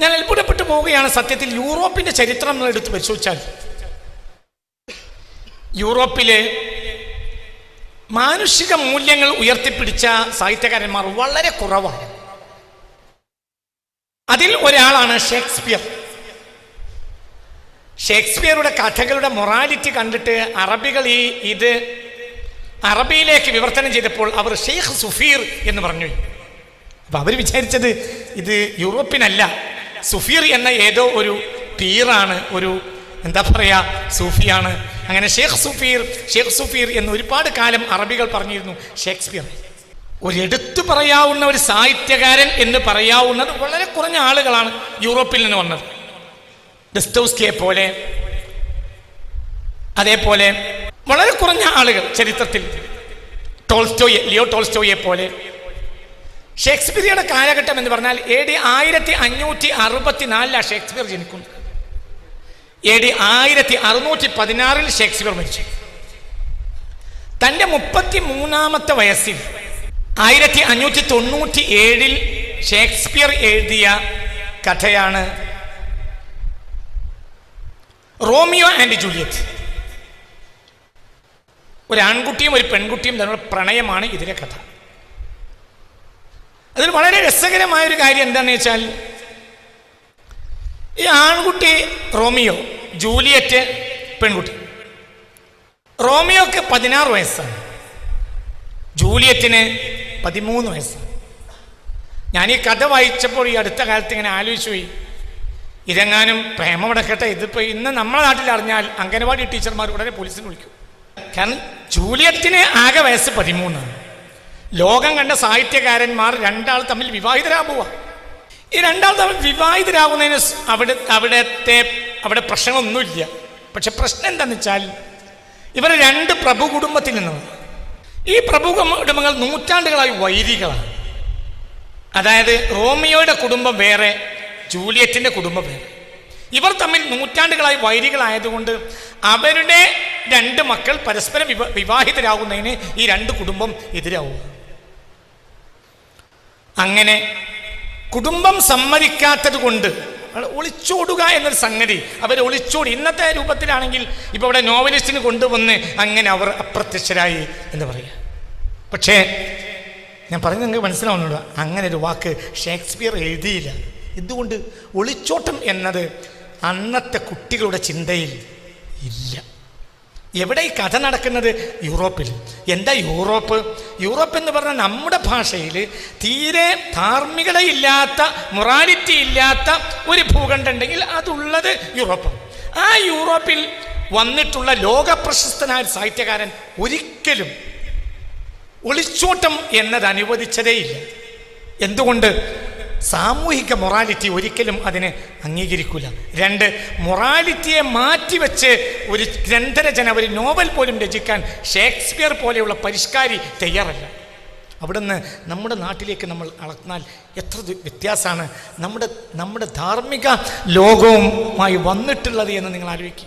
ഞാൻ അത്ഭുതപ്പെട്ടു പോവുകയാണ് സത്യത്തിൽ. യൂറോപ്പിന്റെ ചരിത്രം നമ്മൾ എടുത്ത് പരിശോധിച്ചാൽ. യൂറോപ്പിലെ മാനുഷിക മൂല്യങ്ങൾ ഉയർത്തിപ്പിടിച്ച സാഹിത്യകാരന്മാർ വളരെ കുറവാണ്. അതിൽ ഒരാളാണ് ഷേക്സ്പിയർ. ഷേക്സ്പിയറുടെ കഥകളുടെ മൊറാലിറ്റി കണ്ടിട്ട് അറബികൾ ഈ ഇത് അറബിയിലേക്ക് വിവർത്തനം ചെയ്തപ്പോൾ അവർ ഷെയ്ഖ് സുഫീർ എന്ന് പറഞ്ഞു. അപ്പൊ അവർ വിചാരിച്ചത് ഇത് യൂറോപ്പിനല്ല സുഫീർ എന്ന ഏതോ ഒരു പീറാണ് ഒരു എന്താ പറയാ സൂഫിയാണ്. അങ്ങനെ ഷേഖ് സുഫീർ ഷേഖ് സുഫീർ എന്ന് ഒരുപാട് കാലം അറബികൾ പറഞ്ഞിരുന്നു ഷേക്സ്പിയർ. ഒരു എടുത്തു പറയാവുന്ന ഒരു സാഹിത്യകാരൻ എന്ന് പറയാവുന്നത് വളരെ കുറഞ്ഞ ആളുകളാണ് യൂറോപ്പിൽ നിന്ന് വന്നത്. ഡെസ്റ്റോസ്കിയെ പോലെ അതേപോലെ വളരെ കുറഞ്ഞ ആളുകൾ ചരിത്രത്തിൽ. ടോൾസ്റ്റോയെ ലിയോ ടോൾസ്റ്റോയെ പോലെ ഷേക്സ്പിയറുടെ കാലഘട്ടം എന്ന് പറഞ്ഞാൽ എ ഡി ആയിരത്തി അഞ്ഞൂറ്റി അറുപത്തി നാലിലാണ് ഷേക്സ്പിയർ ജനിക്കുന്നത് എ ഡി ആയിരത്തി അറുന്നൂറ്റി പതിനാറിൽ ഷേക്സ്പിയർ മരിച്ചു. തന്റെ മുപ്പത്തി മൂന്നാമത്തെ വയസ്സിൽ ആയിരത്തി അഞ്ഞൂറ്റി തൊണ്ണൂറ്റി ഏഴിൽ ഷേക്സ്പിയർ എഴുതിയ കഥയാണ് റോമിയോ ആൻഡ് ജൂലിയറ്റ്. ഒരു ആൺകുട്ടിയും ഒരു പെൺകുട്ടിയും തമ്മിലുള്ള പ്രണയമാണ് ഇതിലെ കഥ. അതിൽ വളരെ രസകരമായ ഒരു കാര്യം എന്താണെന്ന് വെച്ചാൽ ഈ ആൺകുട്ടി റോമിയോ ജൂലിയറ്റ് പെൺകുട്ടി. റോമിയോക്ക് പതിനാറ് വയസ്സാണ്. ജൂലിയറ്റിന് പതിമൂന്ന് വയസ്സാണ്. ഞാൻ ഈ കഥ വായിച്ചപ്പോൾ ഈ അടുത്ത കാലത്ത് ഇങ്ങനെ ആലോചിച്ചു പോയി. ഇതെങ്ങാനും പ്രേമം നടക്കട്ടെ ഇതിപ്പോൾ ഇന്ന് നമ്മുടെ നാട്ടിൽ അറിഞ്ഞാൽ അംഗനവാടി ടീച്ചർമാർ ഉടനെ പോലീസിന് വിളിക്കും. കാരണം ജൂലിയറ്റിന് ആകെ വയസ്സ് പതിമൂന്നാണ്. ലോകം കണ്ട സാഹിത്യകാരന്മാർ രണ്ടാൾ തമ്മിൽ വിവാഹിതരാകുക ഈ രണ്ടാൾ തമ്മിൽ വിവാഹിതരാകുന്നതിന് അവിടെ അവിടത്തെ അവിടെ പ്രശ്നമൊന്നുമില്ല പക്ഷെ പ്രശ്നം എന്താണെന്ന് വെച്ചാൽ ഇവർ രണ്ട് പ്രഭു കുടുംബത്തിൽ നിന്നാണ്. ഈ പ്രഭു കുടുംബങ്ങൾ നൂറ്റാണ്ടുകളായി വൈരികളാണ് അതായത് റോമിയോയുടെ കുടുംബം വേറെ ജൂലിയറ്റിന്റെ കുടുംബം വേറെ. ഇവർ തമ്മിൽ നൂറ്റാണ്ടുകളായി വൈരികളായതുകൊണ്ട് അവരുടെ രണ്ട് മക്കൾ പരസ്പരം വിവ വിവാഹിതരാകുന്നതിന് ഈ രണ്ട് കുടുംബം എതിരാവുക. അങ്ങനെ കുടുംബം സമ്മതിക്കാത്തത് കൊണ്ട് ഒളിച്ചോടുക എന്നൊരു സംഗതി. അവർ ഒളിച്ചോടി. ഇന്നത്തെ രൂപത്തിലാണെങ്കിൽ ഇപ്പോൾ ഇവിടെ നോവലിസ്റ്റിന് കൊണ്ടുവന്ന് അങ്ങനെ അവർ അപ്രത്യക്ഷരായി എന്ന് പറയുക. പക്ഷേ ഞാൻ പറഞ്ഞു നിങ്ങൾക്ക് മനസ്സിലാവുന്നുള്ളൂ അങ്ങനെ ഒരു വാക്ക് ഷേക്സ്പിയർ എഴുതിയില്ല. എന്തുകൊണ്ട്? ഒളിച്ചോട്ടം എന്നത് അന്നത്തെ കുട്ടികളുടെ ചിന്തയിൽ ഇല്ല. എവിടെ ഈ കഥ നടക്കുന്നത്? യൂറോപ്പിൽ. എന്താ യൂറോപ്പ്? യൂറോപ്പ് എന്ന് പറഞ്ഞാൽ നമ്മുടെ ഭാഷയിൽ തീരെ ധാർമ്മികതയില്ലാത്ത മൊറാലിറ്റി ഇല്ലാത്ത ഒരു ഭൂഖണ്ഡം ഉണ്ടെങ്കിൽ അതുള്ളത് യൂറോപ്പ് ആ യൂറോപ്പിൽ വന്നിട്ടുള്ള ലോകപ്രശസ്തനായ പ്രശസ്തനായ സാഹിത്യകാരൻ ഒരിക്കലും ഒളിച്ചോട്ടം എന്നത് അനുവദിച്ചതേയില്ല എന്തുകൊണ്ട്? സാമൂഹിക മൊറാലിറ്റി ഒരിക്കലും അതിനെ അംഗീകരിക്കില്ല രണ്ട് മൊറാലിറ്റിയെ മാറ്റിവെച്ച് ഒരു ഗ്രന്ഥരചന ഒരു നോവൽ പോലും രചിക്കാൻ ഷേക്സ്പിയർ പോലെയുള്ള പരിഷ്കാരി തയ്യാറല്ല. അവിടുന്ന് നമ്മുടെ നാട്ടിലേക്ക് നമ്മൾ അളന്നാൽ എത്ര വ്യത്യാസമാണ്. നമ്മുടെ നമ്മുടെ ധാർമ്മിക ലോകവുമായി വന്നിട്ടുള്ളത് എന്ന് നിങ്ങൾ ആലോചിക്കും.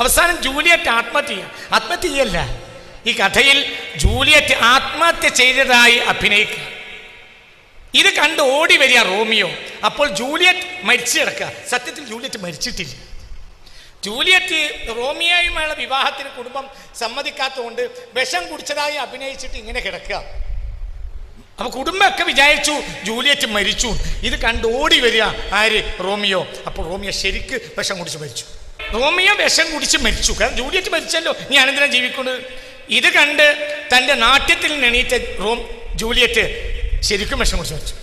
അവസാനം ജൂലിയറ്റ് ആത്മഹത്യ ചെയ്യുക. ആത്മഹത്യ ചെയ്യല്ല. ഈ കഥയിൽ ജൂലിയറ്റ് ആത്മഹത്യ ചെയ്തതായി അഭിനയിക്കുക. ഇത് കണ്ട് ഓടി വരിക റോമിയോ. അപ്പോൾ ജൂലിയറ്റ് മരിച്ചു കിടക്കുക. സത്യത്തിൽ ജൂലിയറ്റ് മരിച്ചിട്ടില്ല. ജൂലിയറ്റ് റോമിയോയുമായുള്ള വിവാഹത്തിന് കുടുംബം സമ്മതിക്കാത്തതുകൊണ്ട് വിഷം കുടിച്ചതായി അഭിനയിച്ചിട്ട് ഇങ്ങനെ കിടക്കുക. അപ്പൊ കുടുംബമൊക്കെ വിചാരിച്ചു ജൂലിയറ്റ് മരിച്ചു. ഇത് കണ്ട് ഓടി വരിക. ആര്? റോമിയോ. അപ്പോൾ റോമിയോ ശരിക്ക് വിഷം കുടിച്ച് മരിച്ചു. റോമിയോ വിഷം കുടിച്ച് മരിച്ചു. കാരണം ജൂലിയറ്റ് മരിച്ചല്ലോ. ഞാൻ എന്തിനാ ജീവിക്കുന്നത്? ഇത് കണ്ട് തന്റെ നാട്യത്തിൽ നെണീറ്റ റോം ജൂലിയറ്റ് ശരിക്കും വിഷം കുടിച്ച് മരിച്ചു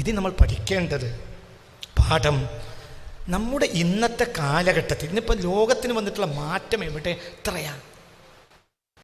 ഇത് നമ്മൾ പഠിക്കേണ്ടത് പാഠം നമ്മുടെ ഇന്നത്തെ കാലഘട്ടത്തിൽ ഇന്നിപ്പോൾ ലോകത്തിന് വന്നിട്ടുള്ള മാറ്റം എവിടെ? എത്രയാണ്?